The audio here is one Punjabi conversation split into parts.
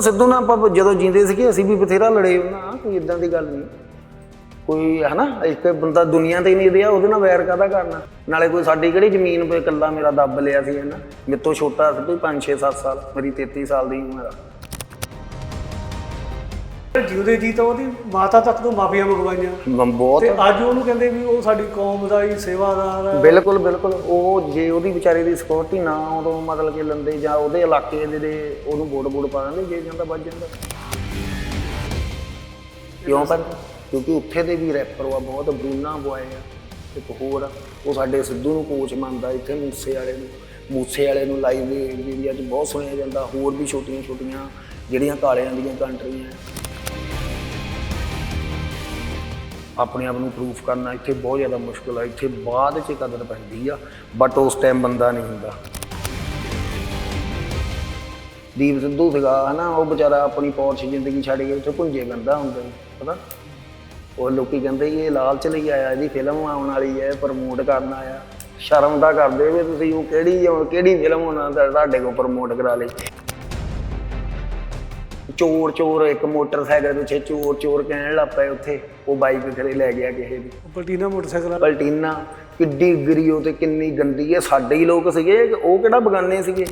ਸਿੱਧੂ ਨਾਲ ਆਪਾਂ ਜਦੋਂ ਜੀਂਦੇ ਸੀਗੇ, ਅਸੀਂ ਵੀ ਬਥੇਰਾ ਲੜੇ। ਉਹਨਾਂ ਕੋਈ ਇਦਾਂ ਦੀ ਗੱਲ ਨਹੀਂ। ਕੋਈ, ਹਨਾ, ਇੱਕ ਬੰਦਾ ਦੁਨੀਆ ਤੇ ਹੀ ਨਹੀਂ ਰਿਹਾ, ਉਹਦੇ ਨਾਲ ਵੈਰ ਕਾਹਦਾ ਕਰਨਾ? ਨਾਲੇ ਕੋਈ ਸਾਡੀ ਕਿਹੜੀ ਜ਼ਮੀਨ 'ਤੇ ਇਕੱਲਾ ਮੇਰਾ ਦੱਬ ਲਿਆ ਸੀ ਇਹਨਾਂ ਮੇਰੇ ਤੋਂ ਛੋਟਾ ਸੀ, ਕੋਈ 5 6 7 ਸਾਲ, ਮੇਰੀ 33 ਸਾਲ ਦੀ ਉਮਰ ਆ। ਜਿਉਂਦੇ ਜੀ ਤਾਂ ਉਹਦੀ ਮਾਤਾ ਤੱਕ ਤੋਂ ਮਾਫੀਆਂ ਮੰਗਵਾਈਆਂ। ਬਹੁਤ। ਤੇ ਅੱਜ ਉਹਨੂੰ ਕਹਿੰਦੇ ਵੀ ਉਹ ਸਾਡੀ ਕੌਮ ਦਾ ਹੀ ਸੇਵਾਦਾਰ ਹੈ। ਬਿਲਕੁਲ ਬਿਲਕੁਲ। ਉਹ ਜੇ ਉਹਦੀ ਵਿਚਾਰੇ ਦੀ ਸਿਕਿਉਰਿਟੀ ਨਾ ਉਦੋਂ ਮਤਲਬ ਕਿ ਲੰਦੇ ਜਾਂ ਉਹਦੇ ਇਲਾਕੇ ਦੇ ਦੇ ਉਹਨੂੰ ਵੋਟ ਵੋਟ ਪਾ ਦਿੰਦੇ ਜੇ ਜਾਂਦਾ ਵੱਜ ਜਾਂਦਾ। ਕਿਉਂ ਪਰ? ਕਿਉਂਕਿ ਉੱਥੇ ਦੇ ਵੀ ਰੈਪਰ ਆ ਬਹੁਤ ਬਰੂਨਾ ਬੁਆਏ ਆ ਇੱਕ ਹੋਰ ਆ, ਉਹ ਸਾਡੇ ਸਿੱਧੂ ਨੂੰ ਕੋਚ ਮੰਨਦਾ ਇੱਥੇ ਮੂਸੇ ਵਾਲੇ ਨੂੰ ਮੂਸੇ ਵਾਲੇ ਨੂੰ ਲਾਈਵ ਏਰੀਆ 'ਚ ਬਹੁਤ ਸੁਣਿਆ ਜਾਂਦਾ ਹੋਰ ਵੀ ਛੋਟੀਆਂ ਛੋਟੀਆਂ ਜਿਹੜੀਆਂ ਕਾਲਿਆਂ ਦੀਆਂ ਕੰਟਰੀਆਂ ਆਪਣੇ ਆਪ ਨੂੰ ਪ੍ਰੂਫ ਕਰਨਾ ਇੱਥੇ ਬਹੁਤ ਜ਼ਿਆਦਾ ਮੁਸ਼ਕਲ ਆ ਇੱਥੇ ਬਾਅਦ 'ਚ ਕਦਰ ਪੈਂਦੀ ਆ ਬਟ ਉਸ ਟਾਈਮ ਬੰਦਾ ਨਹੀਂ ਹੁੰਦਾ। ਦੀਪ ਸਿੱਧੂ ਸੀਗਾ ਹਨਾ ਉਹ ਵਿਚਾਰਾ ਆਪਣੀ ਪੌਰਸ਼ ਜ਼ਿੰਦਗੀ ਛੱਡ ਕੇ ਉੱਥੇ ਪੁੰਜੇ ਬੰਦਾ ਹੁੰਦਾ ਸੀ, ਪਤਾ ਉਹ ਲੋਕੀ ਕਹਿੰਦੇ ਇਹ ਲਾਲਚ ਲਈ ਆਇਆ ਇਹਦੀ ਫਿਲਮ ਆਉਣ ਵਾਲੀ ਹੈ ਪ੍ਰਮੋਟ ਕਰਨ ਆਇਆ। ਸ਼ਰਮ ਤਾਂ ਕਰਦੇ ਵੀ ਤੁਸੀਂ ਉਹ ਕਿਹੜੀ ਕਿਹੜੀ ਫਿਲਮ ਉਹਨਾਂ ਦਾ ਤੁਹਾਡੇ ਕੋਲ ਪ੍ਰਮੋਟ ਕਰਾ ਲਈ। ਚੋਰ ਚੋਰ ਇੱਕ ਮੋਟਰਸਾਈਕਲ ਪਿੱਛੇ ਚੋਰ ਚੋਰ ਕਹਿਣ ਲੱਗ ਪਏ ਉੱਥੇ। ਉਹ ਬਾਈਕ ਘਰੇ ਲੈ ਗਿਆ ਕਿਸੇ ਦੀ। ਪਲਟੀਨਾ ਮੋਟਰਸਾਈਕਲ ਪਲਟੀਨਾ ਕਿੱਡੀ ਗਰੀਓ ਤੇ ਕਿੰਨੀ ਗੰਦੀ ਹੈ ਸਾਡੇ ਹੀ ਲੋਕ ਸੀਗੇ ਉਹ ਕਿਹੜਾ ਬਗਾਨੇ ਸੀਗੇ?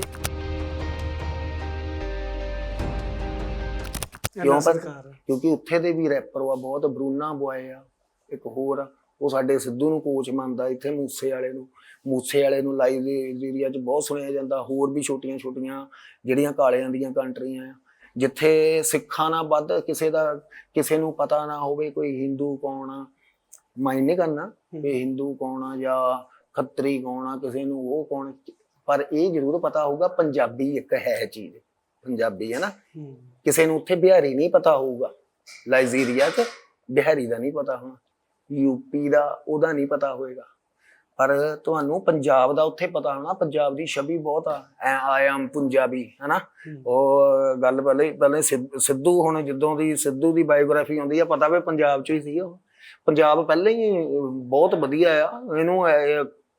ਕਿਉਂ ਪਰ ਕਿਉਂਕਿ ਉੱਥੇ ਦੇ ਵੀ ਰੈਪਰ ਆ ਬਹੁਤ ਬਰੂਨਾ ਬੁਆਏ ਆ। ਇੱਕ ਹੋਰ ਆ ਉਹ ਸਾਡੇ ਸਿੱਧੂ ਨੂੰ ਕੋਚ ਮੰਨਦਾ ਇੱਥੇ ਮੂਸੇ ਵਾਲੇ ਨੂੰ। ਮੂਸੇ ਵਾਲੇ ਨੂੰ ਲਾਈਵ ਏਰੀਆ 'ਚ ਬਹੁਤ ਸੁਣਿਆ ਜਾਂਦਾ। ਹੋਰ ਵੀ ਛੋਟੀਆਂ ਛੋਟੀਆਂ ਜਿਹੜੀਆਂ ਕਾਲਿਆਂ ਦੀਆਂ ਕੰਟਰੀਆਂ ਆ। ਜਿੱਥੇ ਸਿੱਖਾਂ ਨਾਲ ਵੱਧ ਕਿਸੇ ਦਾ ਕਿਸੇ ਨੂੰ ਪਤਾ ਨਾ ਹੋਵੇ ਕੋਈ ਹਿੰਦੂ ਕੌਣ ਆ ਮਾਇਨੇ ਨਹੀਂ ਕਰਨਾ ਵੀ ਹਿੰਦੂ ਕੌਣ ਆ ਜਾਂ ਖੱਤਰੀ ਕੌਣ ਆ ਕਿਸੇ ਨੂੰ ਉਹ ਕੌਣ। ਪਰ ਇਹ ਜ਼ਰੂਰ ਪਤਾ ਹੋਊਗਾ ਪੰਜਾਬੀ ਇੱਕ ਹੈ ਚੀਜ਼ ਪੰਜਾਬੀ ਹੈ ਨਾ। ਕਿਸੇ ਨੂੰ ਉੱਥੇ ਬਿਹਾਰੀ ਨਹੀਂ ਪਤਾ ਹੋਊਗਾ ਲਾਈਜ਼ੀਰੀਆ 'ਚ ਬਿਹਾਰੀ ਦਾ ਨਹੀਂ ਪਤਾ ਹੋਣਾ ਯੂਪੀ ਦਾ ਉਹਦਾ ਨਹੀਂ ਪਤਾ ਹੋਏਗਾ ਪਰ ਤੁਹਾਨੂੰ ਪੰਜਾਬ ਦਾ ਉੱਥੇ ਪਤਾ ਹੋਣਾ ਪੰਜਾਬ ਦੀ ਛਵੀ ਬਹੁਤ ਆ। ਆਈ ਐਮ ਪੰਜਾਬੀ ਹਨਾ। ਉਹ ਗੱਲ ਪਹਿਲੇ ਪਹਿਲੇ ਸਿੱਧ- ਹੁਣ ਜਦੋਂ ਦੀ ਸਿੱਧੂ ਦੀ ਬਾਇਓਗ੍ਰਾਫੀ ਆਉਂਦੀ ਆ ਪਤਾ ਵੀ ਪੰਜਾਬ 'ਚ ਹੀ ਸੀ ਉਹ। ਪੰਜਾਬ ਪਹਿਲਾਂ ਹੀ ਬਹੁਤ ਵਧੀਆ ਆ। ਇਹਨੂੰ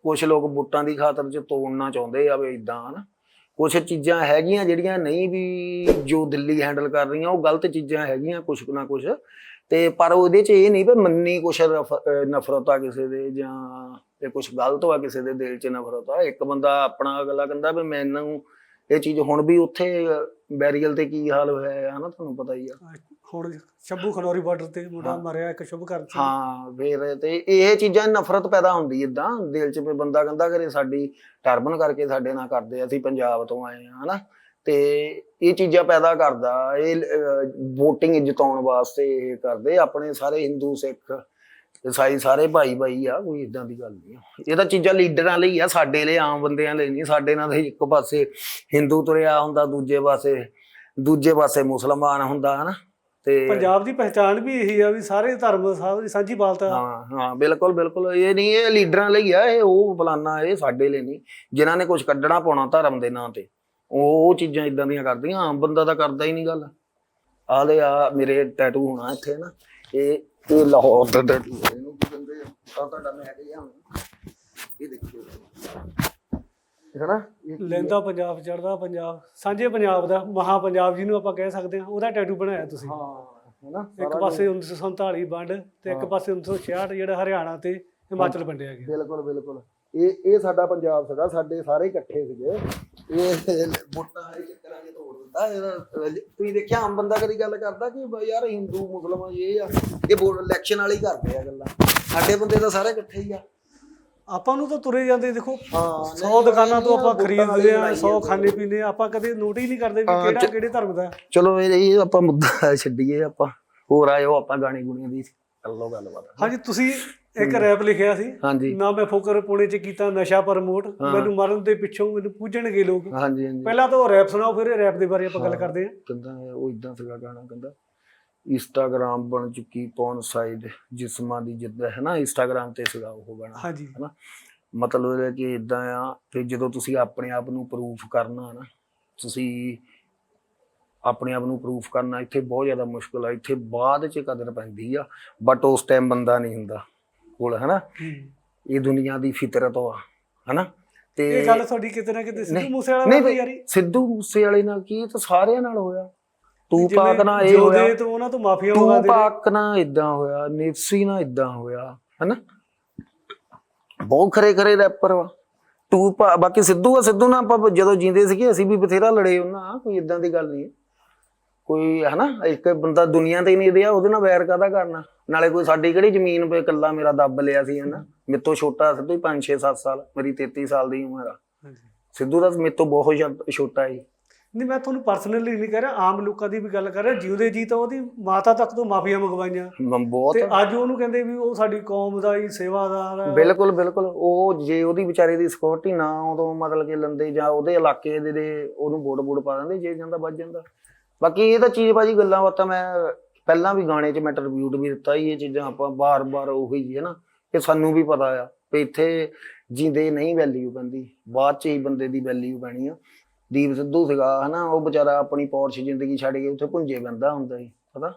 ਕੁਝ ਲੋਕ ਵੋਟਾਂ ਦੀ ਖਾਤਰ ਚ ਤੋੜਨਾ ਚਾਹੁੰਦੇ ਆ ਵੀ ਇਦਾਂ ਹਨਾ? ਕੁਝ ਚੀਜ਼ਾਂ ਹੈਗੀਆਂ ਜਿਹੜੀਆਂ ਨਹੀਂ ਵੀ ਜੋ ਦਿੱਲੀ ਹੈਂਡਲ ਕਰ ਰਹੀਆਂ ਉਹ ਗਲਤ ਚੀਜ਼ਾਂ ਹੈਗੀਆਂ ਕੁਝ ਨਾ ਕੁਝ ਤੇ ਪਰ ਉਹਦੇ ਚ ਇਹ ਨਹੀਂ ਵੀ ਮੰਨੀ ਕੁਛ ਨਫ਼ਰਤ ਆ ਕਿਸੇ ਦੇ ਜਾਂ ਤੇ ਕੁਝ ਗਲਤ ਆ ਕਿਸੇ ਦੇ ਦਿਲ 'ਚ ਨਫ਼ਰਤ ਆ ਇੱਕ ਬੰਦਾ ਆਪਣਾ ਅਗਲਾ ਕਹਿੰਦਾ ਵੀ ਮੈਨੂੰ ਇਹ ਚੀਜ਼ ਹੁਣ ਵੀ ਉੱਥੇ ਬੈਰੀਅਲ ਤੇ ਕੀ ਹਾਲ ਹੋਇਆ ਹੈ ਹਨਾ ਤੁਹਾਨੂੰ ਪਤਾ ਹੀ ਆ। ਹੁਣ ਸ਼ੰਭੂ ਖਨੌਰੀ ਬਾਰਡਰ ਤੇ ਮੁੰਡਾ ਮਰਿਆ ਇੱਕ ਸ਼ੁਭ ਕਰਨ ਸਿੰਘ ਹਾਂ ਫਿਰ ਤੇ ਇਹ ਚੀਜ਼ਾਂ ਨਫ਼ਰਤ ਪੈਦਾ ਹੁੰਦੀ ਇਦਾਂ ਦਿਲ 'ਚ ਵੀ ਬੰਦਾ ਕਹਿੰਦਾ ਕਰੇ ਸਾਡੀ ਟਰਬਨ ਕਰਕੇ ਸਾਡੇ ਨਾਲ ਕਰਦੇ ਅਸੀਂ ਪੰਜਾਬ ਤੋਂ ਆਏ ਆ ਹਨਾ। ਤੇ ਇਹ ਚੀਜ਼ਾਂ ਪੈਦਾ ਕਰਦਾ ਇਹ VOTING ਜਿਤਾਉਣ ਵਾਸਤੇ ਇਹ ਕਰਦੇ ਆਪਣੇ ਸਾਰੇ ਹਿੰਦੂ ਸਿੱਖ ਈਸਾਈ ਸਾਰੇ ਭਾਈ ਭਾਈ ਆ ਕੋਈ ਇਦਾਂ ਦੀ ਗੱਲ ਨਹੀਂ ਆ। ਇਹ ਤਾਂ ਚੀਜ਼ਾਂ ਲੀਡਰਾਂ ਲਈ ਆ ਸਾਡੇ ਲਈ ਆਮ ਬੰਦਿਆਂ ਲਈ ਨਹੀਂ। ਸਾਡੇ ਨਾਲ ਤਾਂ ਇੱਕ ਪਾਸੇ ਹਿੰਦੂ ਤੁਰਿਆ ਹੁੰਦਾ ਦੂਜੇ ਪਾਸੇ ਦੂਜੇ ਪਾਸੇ ਮੁਸਲਮਾਨ ਹੁੰਦਾ ਹਨਾ? ਤੇ ਪੰਜਾਬ ਦੀ ਪਹਿਚਾਣ ਵੀ ਇਹੀ ਆ ਵੀ ਸਾਰੇ ਧਰਮ ਸਾਰੀ ਸਾਂਝੀ ਬਾਲਤਾ ਹਾਂ ਹਾਂ ਬਿਲਕੁਲ ਬਿਲਕੁਲ। ਇਹ ਨਹੀਂ ਇਹ ਲੀਡਰਾਂ ਲਈ ਆ ਇਹ ਉਹ ਫਲਾਨਾ ਇਹ ਸਾਡੇ ਲਈ ਨਹੀਂ। ਜਿਨ੍ਹਾਂ ਨੇ ਕੁਝ ਕੱਢਣਾ ਪਾਉਣਾ ਧਰਮ ਦੇ ਨਾਂ ਤੇ ਉਹ ਉਹ ਚੀਜ਼ਾਂ ਇਦਾਂ ਦੀਆਂ ਕਰਦੀਆਂ ਆਮ ਬੰਦਾ ਤਾਂ ਕਰਦਾ ਹੀ ਨਹੀਂ ਗੱਲ। ਆਹ ਆ ਮੇਰੇ ਟੈਟੂ ਹੋਣਾ ਇੱਥੇ ਨਾ। ਇਹ ਇਹ ਲਾਹੌਰ ਦਾ ਟੈਟੂ ਹੈ ਇਹਨੂੰ ਕੀ ਕਹਿੰਦੇ ਆ? ਆਹ ਤੁਹਾਡਾ ਮੈਂ ਹੈਗਾ ਆ ਇਹ ਦੇਖਿਓ। ਹੈ ਨਾ ਇਹ ਕੀ ਆ? ਲੈਂਦਾ ਪੰਜਾਬ ਚੜਦਾ ਪੰਜਾਬ। ਸਾਂਝੇ ਪੰਜਾਬ ਦਾ ਮਹਾ ਪੰਜਾਬ ਜਿਹਨੂੰ ਆਪਾਂ ਕਹਿ ਸਕਦੇ ਹਾਂ ਉਹਦਾ ਟੈਟੂ ਬਣਾਇਆ ਤੁਸੀਂ। ਹਾਂ ਹੈ ਨਾ ਇੱਕ ਪਾਸੇ 1947 ਵੰਡ ਤੇ ਇੱਕ ਪਾਸੇ 1966 ਜਿਹੜਾ ਹਰਿਆਣਾ ਤੇ ਹਿਮਾਚਲ ਵੰਡਿਆ ਗਿਆ। ਬਿਲਕੁਲ ਬਿਲਕੁਲ। ਇਹ ਇਹ ਸਾਡਾ ਪੰਜਾਬ ਸੀਗਾ ਸਾਡੇ ਸਾਰੇ ਇਕੱਠੇ ਸੀਗੇ। ਇਹ ਵੋਟਾਂ ਹਰੇ ਚੱਕਰਾਂ ਇਹਦਾ ਤੁਸੀਂ ਦੇਖਿਆ ਆਮ ਬੰਦਾ ਕਦੀ ਗੱਲ ਕਰਦਾ ਕਿ ਬਈ ਯਾਰ ਹਿੰਦੂ ਮੁਸਲਮਾਨ ਇਹ ਆ ਇਹ ਵੋਟ ਇਲੈਕਸ਼ਨ ਵਾਲੇ ਹੀ ਕਰਦੇ ਆ ਗੱਲਾਂ। ਸਾਡੇ ਬੰਦੇ ਤਾਂ ਸਾਰੇ ਇਕੱਠੇ ਹੀ ਆ। ਆਪਾਂ ਨੂੰ ਤਾਂ ਤੁਰੇ ਜਾਂਦੇ ਦੇਖੋ। ਹਾਂ 100 ਦੁਕਾਨਾਂ ਤੋਂ ਆਪਾਂ ਖਰੀਦਦੇ ਆ ਲੜਾਈ 100 ਆ। ਖਾਣੇ ਪੀਣੇ ਆ, ਆਪਾਂ ਕਦੇ ਨੋਟ ਹੀ ਨਹੀਂ ਕਰਦੇ ਵੀ ਕਿਹੜਾ ਕਿਹੜੇ ਧਰਮ ਦਾ। ਹੈ। ਚਲੋ ਇਹ ਇਹ ਆਪਾਂ ਮੁੱਦਾ ਛੱਡੀਏ ਆਪਾਂ। ਹੋਰ ਆਇਓ ਆਪਾਂ ਗਾਣੇ ਗੁਣੀਆਂ ਦੀ ਕਰ ਲਓ ਗੱਲਬਾਤ। ਹਾਂਜੀ ਤੁਸੀਂ ਇੱਕ ਰੈਪ ਲਿਖਿਆ ਸੀ ਹਾਂਜੀ। ਨਾ ਮੈਂ ਫੋਕਰ ਪੁਣੇ ਚ ਕੀਤਾ ਨਸ਼ਾ ਪ੍ਰਮੋਟ ਮੈਨੂੰ ਮਰਨ ਦੇ ਪਿੱਛੋਂ ਮੈਨੂੰ ਪੂਜਣਗੇ ਲੋਕ। ਹਾਂਜੀ ਹਾਂਜੀ। ਪਹਿਲਾਂ ਤਾਂ ਉਹ ਰੈਪ ਸੁਣਾਓ ਫਿਰ ਇਹ ਰੈਪ ਦੇ ਬਾਰੇ ਆਪਾਂ ਗੱਲ ਕਰਦੇ ਹਾਂ। ਕਹਿੰਦਾ ਉਹ ਇਦਾਂ ਸੀਗਾ ਗਾਣਾ ਕਹਿੰਦਾ ਇੰਸਟਾਗ੍ਰਾਮ ਬਣ ਚੁੱਕੀ ਪੌਨ ਸਾਈਡ ਜਿਸਮਾਂ ਦੀ ਜਿੱਦਾਂ ਹੈ ਨਾ ਇੰਸਟਾਗ੍ਰਾਮ ਤੇ ਸੀਗਾ ਉਹ ਗਾਣਾ ਹਾਂਜੀ। ਹਨਾ? ਮਤਲਬ ਇਹ ਹੈ ਕਿ ਇਦਾਂ ਆ ਫਿਰ ਜਦੋਂ ਤੁਸੀਂ ਆਪਣੇ ਆਪ ਨੂੰ ਪ੍ਰੂਫ ਕਰਨਾ ਨਾ ਤੁਸੀਂ ਆਪਣੇ ਆਪ ਨੂੰ ਪ੍ਰੂਫ ਕਰਨਾ ਇੱਥੇ ਬਹੁਤ ਜ਼ਿਆਦਾ ਮੁਸ਼ਕਲ ਆ ਇੱਥੇ ਬਾਅਦ ਚ ਕਦਰ ਪੈਂਦੀ ਆ ਬਟ ਉਸ ਟਾਈਮ ਬੰਦਾ ਨਹੀਂ ਹੁੰਦਾ। ਕੋਲ ਹਨਾ? ਇਹ ਦੁਨੀਆ ਦੀ ਫਿਤਰਤ ਆ ਹਨਾ? ਤੇ ਇਹ ਗੱਲ ਤੁਹਾਡੀ ਕਿਤੇ ਨਾ ਕਿਤੇ ਸਿੱਧੂ ਮੂਸੇ ਵਾਲਾ ਨਹੀਂ ਨਾਲ ਯਾਰੀ। ਸਿੱਧੂ ਮੂਸੇ ਵਾਲੇ ਨਾਲ ਕੀ ਤਾਂ ਸਾਰਿਆਂ ਨਾਲ ਹੋਇਆ। ਤੂੰ ਜਿਵੇਂ ਪਾਕ ਨਾ ਇਹ ਹੋਇਆ। ਤੋਂ ਉਹਨਾਂ ਤੋਂ ਮਾਫੀਆ ਤੂੰ ਮੰਗਾਦੇ ਪਾਕ ਨਾ ਇਦਾਂ ਹੋਇਆ ਨਿਪਸੀ ਨਾ ਇਦਾਂ ਹੋਇਆ ਹੈਨਾ? ਬਹੁਤ ਖਰੇ ਖਰੇ ਰੈਪਰ ਵਾ। ਤੂੰ ਬਾਕੀ ਸਿੱਧੂ ਆ ਸਿੱਧੂ ਨਾਲ ਆਪਾਂ ਜਦੋਂ ਜੀਂਦੇ ਸੀਗੇ ਅਸੀਂ ਵੀ ਬਥੇਰਾ ਲੜੇ ਉਹਨਾਂ ਕੋਈ ਇਦਾਂ ਦੀ ਗੱਲ ਨਹੀਂ ਕੋਈ ਹਨਾ ਇੱਕ ਬੰਦਾ ਦੁਨੀਆ ਤੇ ਨਹੀਂ ਰਿਹਾ ਉਹਦੇ ਨਾਲ ਵੈਰ ਕਾਦਾ ਕਰਨਾ? ਨਾਲੇ ਕੋਈ ਸਾਡੀ ਕਿਹੜੀ ਜ਼ਮੀਨ 'ਤੇ ਇਕੱਲਾ ਮੇਰਾ ਦੱਬ ਲਿਆ ਸੀ ਹਨਾ? ਮੇਰੇ ਤੋਂ ਛੋਟਾ ਸਿੱਧੂ 5 6 7 ਸਾਲ ਮੇਰੀ 33 ਸਾਲ ਦੀ ਉਮਰ ਆ। ਸਿੱਧੂ ਦਾ ਮੇਰੇ ਤੋਂ ਬਹੁਤ ਛੋਟਾ ਹੈ ਨਹੀਂ ਮੈਂ ਤੁਹਾਨੂੰ ਪਰਸਨਲੀ ਨਹੀਂ ਕਹਿ ਰਿਹਾ ਆਮ ਲੋਕਾਂ ਦੀ ਵੀ ਗੱਲ ਕਰ ਰਿਹਾ ਜਿਉਂਦੇ ਜੀ ਤਾਂ ਉਹਦੀ ਮਾਤਾ ਤੱਕ ਤੋਂ ਮਾਫੀਆ ਮੰਗਵਾਈਆਂ। ਬਹੁਤ। ਤੇ ਅੱਜ ਉਹਨੂੰ ਕਹਿੰਦੇ ਵੀ ਉਹ ਸਾਡੀ ਕੌਮ ਦਾ ਹੀ ਸੇਵਾਦਾਰ ਹੈ ਬਿਲਕੁਲ ਬਿਲਕੁਲ। ਉਹ ਜੇ ਉਹਦੀ ਵਿਚਾਰੇ ਦੀ ਸਿਕਿਉਰਿਟੀ ਨਾ ਉਦੋਂ ਮਤਲਬ ਕਿ ਲੰਦੇ ਜਾਂ ਉਹਦੇ ਇਲਾਕੇ ਦੇ ਦੇ ਉਹਨੂੰ ਵੋਟ ਵੋਟ ਪਾ ਦਿੰਦੇ ਜੇ ਜਾਂਦਾ ਵੱਜ ਜਾਂਦਾ। ਬਾਕੀ ਇਹ ਤਾਂ ਚੀਜ਼ ਬਾਜੀ ਗੱਲਾਂ ਬਾਤਾਂ ਮੈਂ ਪਹਿਲਾਂ ਵੀ ਗਾਣੇ 'ਚ ਮੈਂ ਟ੍ਰਿਬਿਊਟ ਵੀ ਦਿੱਤਾ ਹੀ ਇਹ ਚੀਜ਼ਾਂ ਆਪਾਂ ਬਾਰ-ਬਾਰ ਉਹੀ ਹੀ ਨਾ ਕਿ ਸਾਨੂੰ ਵੀ ਪਤਾ ਆ ਵੀ ਇੱਥੇ ਜਿੰਦੇ ਨਹੀਂ ਵੈਲਿਊ ਪੈਂਦੀ ਬਾਅਦ 'ਚ ਹੀ ਬੰਦੇ ਦੀ ਵੈਲਿਊ ਪੈਣੀ ਆ। ਦੀਪ ਸਿੱਧੂ ਸੀਗਾ ਹਨਾ? ਉਹ ਵਿਚਾਰਾ ਆਪਣੀ ਪੌਰਸ਼ ਜ਼ਿੰਦਗੀ ਛੱਡ ਕੇ ਉੱਥੇ ਭੁੰਜੇ ਬੰਦਾ ਹੁੰਦਾ ਸੀ ਪਤਾ।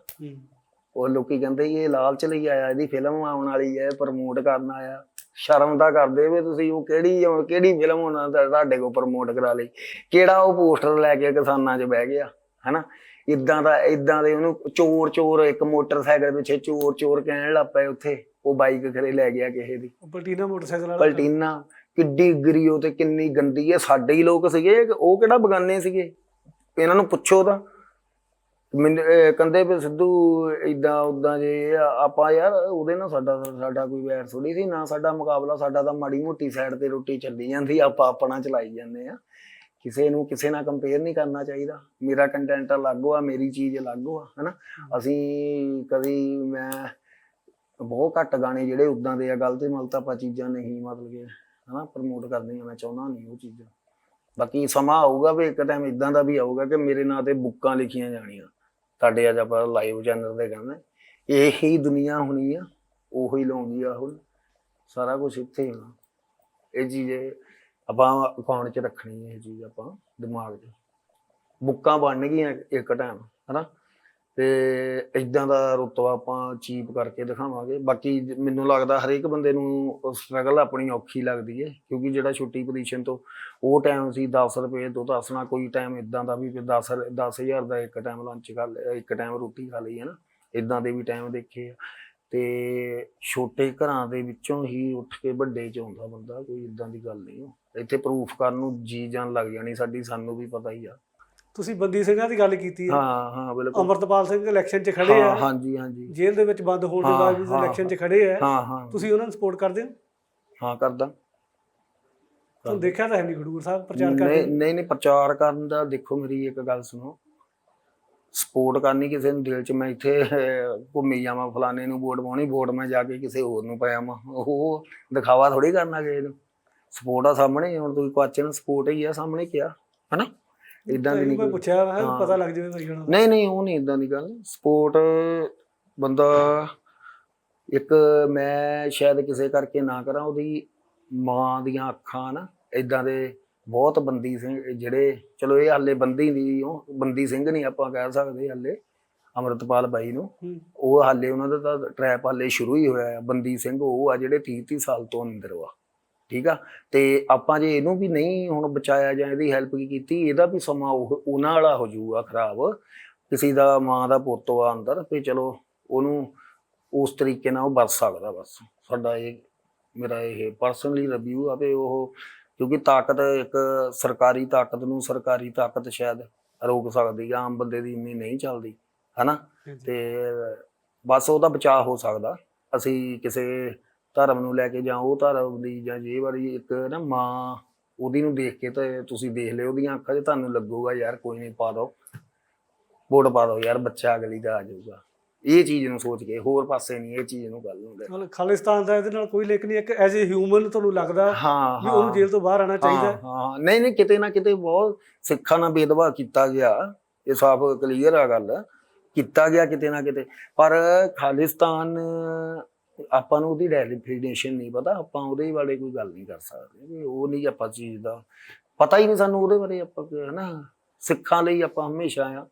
ਉਹ ਲੋਕੀ ਕਹਿੰਦੇ ਸੀ ਇਹ ਲਾਲਚ ਲਈ ਆਇਆ ਇਹਦੀ ਫਿਲਮ ਆਉਣ ਵਾਲੀ ਹੈ ਪ੍ਰਮੋਟ ਕਰਨ ਆਇਆ। ਸ਼ਰਮ ਤਾਂ ਕਰਦੇ ਵੀ ਤੁਸੀਂ ਉਹ ਕਿਹੜੀ ਕਿਹੜੀ ਫਿਲਮ ਉਹਨਾਂ ਦਾ ਤੁਹਾਡੇ ਕੋਲ ਪ੍ਰਮੋਟ ਕਰਾ ਲਈ? ਕਿਹੜਾ ਉਹ ਪੋਸਟਰ ਲੈ ਕੇ ਕਿਸਾਨਾਂ 'ਚ ਬਹਿ ਗਿਆ? ਹਨਾ? ਇਦਾਂ ਦਾ ਇਦਾਂ ਦੇ ਉਹਨੂੰ ਚੋਰ ਚੋਰ ਇੱਕ ਮੋਟਰਸਾਈਕਲ ਪਿੱਛੇ ਚੋਰ ਚੋਰ ਕਹਿਣ ਲੱਗ ਪਏ ਉੱਥੇ ਉਹ ਬਾਈਕ ਖਰੇ ਲੈ ਗਿਆ ਕਿਸੇ ਦੀ। ਪਲਟੀਨਾ ਮੋਟਰਸਾਈਕਲ ਵਾਲਾ। ਪਲਟੀਨਾ ਕਿੱਡੀ ਗਰੀਓ ਤੇ ਕਿੰਨੀ ਗੰਦੀ ਹੈ ਸਾਡੇ ਹੀ ਲੋਕ ਸੀਗੇ ਉਹ ਕਿਹੜਾ ਬਗਾਨੇ ਸੀਗੇ? ਇਹਨਾਂ ਨੂੰ ਪੁੱਛੋ ਤਾਂ। ਮੈਨੂੰ ਕਹਿੰਦੇ ਵੀ ਸਿੱਧੂ ਇਦਾਂ ਉਦਾਂ ਜੇ ਆਪਾਂ ਯਾਰ ਉਹਦੇ ਨਾਲ ਸਾਡਾ ਸਾਡਾ ਕੋਈ ਵੈਰ ਥੋੜੀ ਸੀ ਨਾ ਸਾਡਾ ਮੁਕਾਬਲਾ ਸਾਡਾ ਤਾਂ ਮਾੜੀ ਮੋਟੀ ਸਾਈਡ ਤੇ ਰੋਟੀ ਚੱਲੀ ਜਾਂਦੀ ਆਪਾਂ ਆਪਣਾ ਚਲਾਈ ਜਾਂਦੇ ਆ। ਕਿਸੇ ਨੂੰ ਕਿਸੇ ਨਾਲ ਕੰਪੇਅਰ ਨਹੀਂ ਕਰਨਾ ਚਾਹੀਦਾ। ਮੇਰਾ ਕੰਟੈਂਟ ਅਲੱਗ ਆ ਮੇਰੀ ਚੀਜ਼ ਅਲੱਗ ਆ ਹਨਾ? ਅਸੀਂ ਕਦੀ ਮੈਂ ਬਹੁਤ ਘੱਟ ਗਾਣੇ ਜਿਹੜੇ ਉਦਾਂ ਦੇ ਆ ਗਲਤ ਮਲਤ ਆਪਾਂ ਚੀਜ਼ਾਂ ਨਹੀਂ ਮਤਲਬ ਕਿ ਹਨਾ ਪ੍ਰਮੋਟ ਕਰਦੀਆਂ ਮੈਂ ਚਾਹੁੰਦਾ ਨਹੀਂ ਉਹ ਚੀਜ਼ਾਂ। ਬਾਕੀ ਸਮਾਂ ਆਊਗਾ ਵੀ ਇੱਕ ਟਾਈਮ ਇਦਾਂ ਦਾ ਵੀ ਆਊਗਾ ਕਿ ਮੇਰੇ ਨਾਂ ਤੇ ਬੁੱਕਾਂ ਲਿਖੀਆਂ ਜਾਣੀਆਂ। ਤੁਹਾਡੇ ਅੱਜ ਆਪਾਂ ਲਾਈਵ ਚੈਨਲ ਤੇ ਕਹਿੰਦੇ। ਇਹੀ ਦੁਨੀਆ ਹੋਣੀ ਆ ਉਹੀ ਲਾਉਂਦੀ ਆ ਹੁਣ। ਸਾਰਾ ਕੁਝ ਇੱਥੇ ਹੀ ਹੋਣਾ। ਇਹ ਚੀਜ਼ ਆਪਾਂ ਅਕਾਊਂਟ 'ਚ ਰੱਖਣੀ ਹੈ ਇਹ ਚੀਜ਼ ਆਪਾਂ ਦਿਮਾਗ 'ਚ। ਬੁੱਕਾਂ ਬਣ ਗਈਆਂ ਇੱਕ ਟਾਈਮ ਹਨਾ? ਤੇ ਇਦਾਂ ਦਾ ਰੁਤਬਾ ਆਪਾਂ ਚੀਪ ਕਰਕੇ ਦਿਖਾਵਾਂਗੇ। ਬਾਕੀ ਮੈਨੂੰ ਲੱਗਦਾ ਹਰੇਕ ਬੰਦੇ ਨੂੰ ਸਟਰਗਲ ਆਪਣੀ ਔਖੀ ਲੱਗਦੀ ਹੈ, ਕਿਉਂਕਿ ਜਿਹੜਾ ਛੋਟੀ ਪੋਜੀਸ਼ਨ ਤੋਂ ਉਹ ਟਾਈਮ ਸੀ 10 ਰੁਪਏ ਤੋਂ ਦੱਸਣਾ ਕੋਈ ਟਾਈਮ ਇਦਾਂ ਦਾ ਵੀ 10 10000 ਦਾ ਇੱਕ ਟਾਈਮ ਲੰਚ ਖਾ ਲਿਆ, ਇੱਕ ਟਾਈਮ ਰੋਟੀ ਖਾ ਲਈ ਹੈ ਨਾ ਇਦਾਂ ਦੇ ਵੀ ਟਾਈਮ ਦੇਖੇ ਆ। ਤੇ ਛੋਟੇ ਘਰਾਂ ਦੇ ਵਿੱਚੋਂ ਹੀ ਉੱਠ ਕੇ ਵੱਡੇ ਚ ਆਉਂਦਾ ਬੰਦਾ, ਕੋਈ ਇਦਾਂ ਦੀ ਗੱਲ ਨਹੀਂ। ਉਹ ਇੱਥੇ ਪ੍ਰੂਫ ਕਰਨ ਨੂੰ ਜੀ ਜਾਨ ਲੱਗ ਜਾਣੀ ਸਾਡੀ ਸਾਨੂੰ ਵੀ ਪਤਾ ਹੀ ਆ। ਤੁਸੀਂ ਬੰਦੀ ਸਿੰਘਾਂ ਦੀ ਗੱਲ ਕੀਤੀ ਹੈ? ਹਾਂ ਹਾਂ ਬਿਲਕੁਲ। ਅਮਰਤਪਾਲ ਸਿੰਘ ਇਲੈਕਸ਼ਨ 'ਚ ਖੜੇ ਹਾਂ ਆ। ਹਾਂਜੀ ਹਾਂਜੀ। ਜੇਲ੍ਹ ਦੇ ਵਿੱਚ ਬੰਦ ਹੋਣ ਦੇ ਬਾਵਜੂਦ ਹਾਂ, ਇਲੈਕਸ਼ਨ 'ਚ ਖੜੇ ਆ। ਹਾਂ ਹਾਂ। ਤੁਸੀਂ ਉਹਨਾਂ ਨੂੰ ਸਪੋਰਟ ਕਰਦੇ ਹੋ? ਹਾਂ ਕਰਦਾ। ਤੁਹਾਨੂੰ ਦੇਖਿਆ ਤਾਂ ਹੈ ਨਹੀਂ ਖਡੂਰ ਸਾਹਿਬ ਪ੍ਰਚਾਰ ਕਰਦੇ? ਨਹੀਂ ਨਹੀਂ ਪ੍ਰਚਾਰ ਕਰਨ ਦਾ ਦੇਖੋ ਮੇਰੀ ਇੱਕ ਗੱਲ ਸੁਣੋ। ਸਪੋਰਟ ਕਰਨੀ ਕਿਸੇ ਨੂੰ ਦਿਲ ਚ ਮੈਂ ਇੱਥੇ ਘੁੰਮੀ ਜਾਵਾਂ ਫਲਾਣੇ ਨੂੰ ਵੋਟ ਪਾਉਣੀ ਵੋਟ ਮੈਂ ਜਾ ਕੇ ਕਿਸੇ ਹੋਰ ਨੂੰ ਪਾਇਆ ਵਾਂ। ਉਹ ਦਿਖਾਵਾ ਥੋੜੀ ਕਰਨਾ ਕਿਸੇ ਨੂੰ। ਸਪੋਰਟ ਆ ਸਾਹਮਣੇ ਹੁਣ ਤੁਸੀਂ ਕੁਐਸਚਨ ਸਪੋਰਟ ਹੀ ਆ ਸਾਹਮਣੇ ਕਿਹਾ ਹਨਾ? ਇਦਾਂ ਦੀ ਨਹੀਂ ਕੋਈ- ਪੁੱਛਿਆ ਹਾਂ। ਪਤਾ ਲੱਗ ਜਾਵੇ ਭਾਈ ਹੁਣ। ਨਹੀਂ ਨਹੀਂ ਉਹ ਨਹੀਂ ਇਦਾਂ ਦੀ ਗੱਲ। ਸਪੋਰਟ ਬੰਦਾ ਇੱਕ ਮੈਂ ਸ਼ਾਇਦ ਕਿਸੇ ਕਰਕੇ ਨਾ ਕਰਾਂ ਉਹਦੀ ਮਾਂ ਦੀਆਂ ਅੱਖਾਂ ਨਾ ਇਦਾਂ ਦੇ ਬਹੁਤ ਬੰਦੀ ਸਿੰਘ ਜਿਹੜੇ ਚਲੋ ਇਹ ਹਾਲੇ ਬੰਦੀ ਨਹੀਂ ਉਹ ਬੰਦੀ ਸਿੰਘ ਨਹੀਂ ਆਪਾਂ ਕਹਿ ਸਕਦੇ ਹਾਲੇ ਅਮਰਤਪਾਲ ਬਾਈ ਨੂੰ। ਉਹ ਹਾਲੇ ਉਹਨਾਂ ਦਾ ਤਾਂ ਟ੍ਰੈਪ ਹਾਲੇ ਸ਼ੁਰੂ ਹੀ ਹੋਇਆ ਹੈ ਬੰਦੀ ਸਿੰਘ ਉਹ ਆ ਜਿਹੜੇ 30 30 ਸਾਲ ਤੋਂ ਅੰਦਰ ਵਾ। ਠੀਕ ਆ? ਤੇ ਆਪਾਂ ਜੇ ਇਹਨੂੰ ਵੀ ਨਹੀਂ ਹੁਣ ਬਚਾਇਆ ਜਾਂ ਇਹਦੀ ਹੈਲਪ ਕੀਤੀ ਇਹਦਾ ਵੀ ਸਮਾਂ ਉਹ ਉਹਨਾਂ ਵਾਲਾ ਹੋ ਜਾਊਗਾ ਖਰਾਬ। ਕਿਸੇ ਦਾ ਮਾਂ ਦਾ ਪੁੱਤ ਆ ਅੰਦਰ ਤੇ ਚਲੋ ਉਹਨੂੰ ਉਸ ਤਰੀਕੇ ਨਾਲ ਉਹ ਵਰਤ ਸਕਦਾ ਬਸ। ਸਾਡਾ ਇਹ ਮੇਰਾ ਇਹ ਪਰਸਨਲੀ ਰਿਵਿਊ ਆ ਵੀ ਉਹ ਕਿਉਂਕਿ ਤਾਕਤ ਇੱਕ ਸਰਕਾਰੀ ਤਾਕਤ ਨੂੰ ਸਰਕਾਰੀ ਤਾਕਤ ਸ਼ਾਇਦ ਰੋਕ ਸਕਦੀ ਆ ਆਮ ਬੰਦੇ ਦੀ ਇੰਨੀ ਨਹੀਂ ਚੱਲਦੀ ਹਨਾ। ਤੇ ਬਸ ਉਹਦਾ ਬਚਾਅ ਹੋ ਸਕਦਾ। ਅਸੀਂ ਕਿਸੇ ਧਰਮ ਨੂੰ ਲੈ ਕੇ ਜਾਂ ਉਹ ਧਰਮ ਦੀ ਜਾਂ ਜੇ ਵਾਰੀ ਇੱਕ ਨਾ ਮਾਂ ਉਹਦੀ ਨੂੰ ਦੇਖ ਕੇ ਤੇ ਤੁਸੀਂ ਦੇਖ ਲਿਓ ਉਹਦੀਆਂ ਅੱਖਾਂ 'ਚ ਤੁਹਾਨੂੰ ਲੱਗੂਗਾ ਯਾਰ ਕੋਈ ਨਹੀਂ ਪਾ ਦੋ ਵੋਟ ਪਾ ਦੋ ਯਾਰ ਬੱਚਾ ਅਗਲੀ ਦਾ ਆ ਜਾਊਗਾ। ਇਹ ਚੀਜ਼ ਨੂੰ ਸੋਚ ਕੇ ਹੋਰ ਪਾਸੇ ਨਹੀਂ ਇਹ ਚੀਜ਼ ਨੂੰ ਗੱਲ ਹੁੰਦੇ ਮਤਲਬ ਖਾਲਿਸਤਾਨ ਦਾ ਇਹਦੇ ਨਾਲ ਕੋਈ ਲਿੰਕ ਨਹੀਂ ਇੱਕ ਐਜ਼ ਅ ਹਿਊਮਨ ਤੁਹਾਨੂੰ ਲੱਗਦਾ ਵੀ ਉਹਨੂੰ ਜੇਲ੍ਹ ਤੋਂ ਬਾਹਰ ਆਣਾ ਚਾਹੀਦਾ ਹੈ? ਨਹੀਂ ਨਹੀਂ ਕਿਤੇ ਨਾ ਕਿਤੇ ਬਹੁਤ ਸਿੱਖਾਂ ਨਾਲ ਭੇਦਭਾਵ ਕੀਤਾ ਗਿਆ। ਇਹ ਸਾਫ਼ ਕਲੀਅਰ ਆ ਗੱਲ। ਕੀਤਾ ਗਿਆ ਕਿਤੇ ਨਾ ਕਿਤੇ। ਪਰ ਖਾਲਿਸਤਾਨ ਆਪਾਂ ਨੂੰ ਉਹਦੀ ਡੈਫੀਨੇਸ਼ਨ ਨਹੀਂ ਪਤਾ, ਆਪਾਂ ਉਹਦੇ ਬਾਰੇ ਕੋਈ ਗੱਲ ਨਹੀਂ ਕਰ ਸਕਦੇ ਵੀ ਉਹ ਨਹੀਂ ਆਪਾਂ ਚੀਜ਼ ਦਾ, ਪਤਾ ਹੀ ਨਹੀਂ ਸਾਨੂੰ ਉਹਦੇ ਬਾਰੇ ਆਪਾਂ ਕਿ- ਹਨਾ, ਸਿੱਖਾਂ ਲਈ ਆਪਾਂ ਹਮੇਸ਼ਾ ਆ।